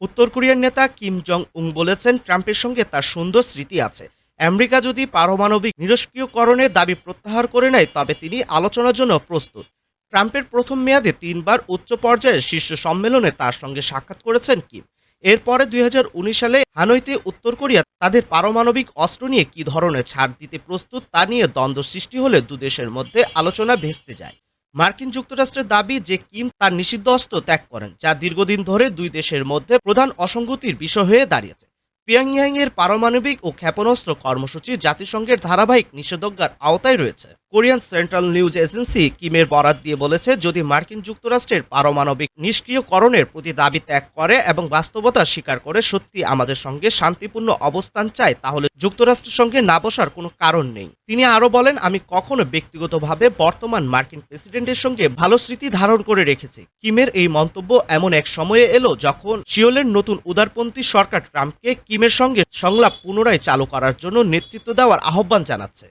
উত্তর কোরিয়ার নেতা কিম জং উং বলেছেন, ট্রাম্পের সঙ্গে তার সুন্দর স্মৃতি আছে। আমেরিকা যদি পারমাণবিক নিরস্ক্রিয়করণের দাবি প্রত্যাহার করে নেয়, তবে তিনি আলোচনার জন্য প্রস্তুত। ট্রাম্পের প্রথম মেয়াদে তিনবার উচ্চ পর্যায়ের শীর্ষ সম্মেলনে তার সঙ্গে সাক্ষাৎ করেছেন কিম। এরপরে দুই হাজার উনিশ সালে হানইতে উত্তর কোরিয়া তাদের পারমাণবিক অস্ত্র নিয়ে কি ধরনের ছাড় দিতে প্রস্তুত তা নিয়ে দ্বন্দ্ব সৃষ্টি হলে দুদেশের মধ্যে আলোচনা ভেস্তে যায়। মার্কিন যুক্তরাষ্ট্রের দাবি যে কিম তার নিষিদ্ধ অস্ত্র ত্যাগ করেন, যা দীর্ঘদিন ধরে দুই দেশের মধ্যে প্রধান অসঙ্গতির বিষয় হয়ে দাঁড়িয়েছে। পিয়াংইয়াং এর পারমাণবিক ও ক্ষেপণাস্ত্র কর্মসূচি জাতিসংঘের ধারাবাহিক নিষেধাজ্ঞার আওতায় রয়েছে। কোরিয়ান সেন্ট্রাল নিউজ এজেন্সি কিমের বরাত দিয়ে বলেছে, যদি মার্কিন যুক্তরাষ্ট্রের পারমাণবিক নিষ্ক্রিয়করণের প্রতি দাবি ত্যাগ করে এবং বাস্তবতা স্বীকার করে সত্যি আমাদের সঙ্গে শান্তিপূর্ণ অবস্থান চায়, তাহলে যুক্তরাষ্ট্রের সঙ্গে না বসার কোনো কারণ নেই। তিনি আরও বলেন, আমি কখনো ব্যক্তিগতভাবে বর্তমান মার্কিন প্রেসিডেন্টের সঙ্গে ভালো স্মৃতি ধারণ করে রেখেছি। কিমের এই মন্তব্য এমন এক সময়ে এলো যখন শিওলের নতুন উদারপন্থী সরকার ট্রাম্পকে কিমের সঙ্গে সংলাপ পুনরায় চালু করার জন্য নেতৃত্ব দেওয়ার আহ্বান জানাচ্ছে।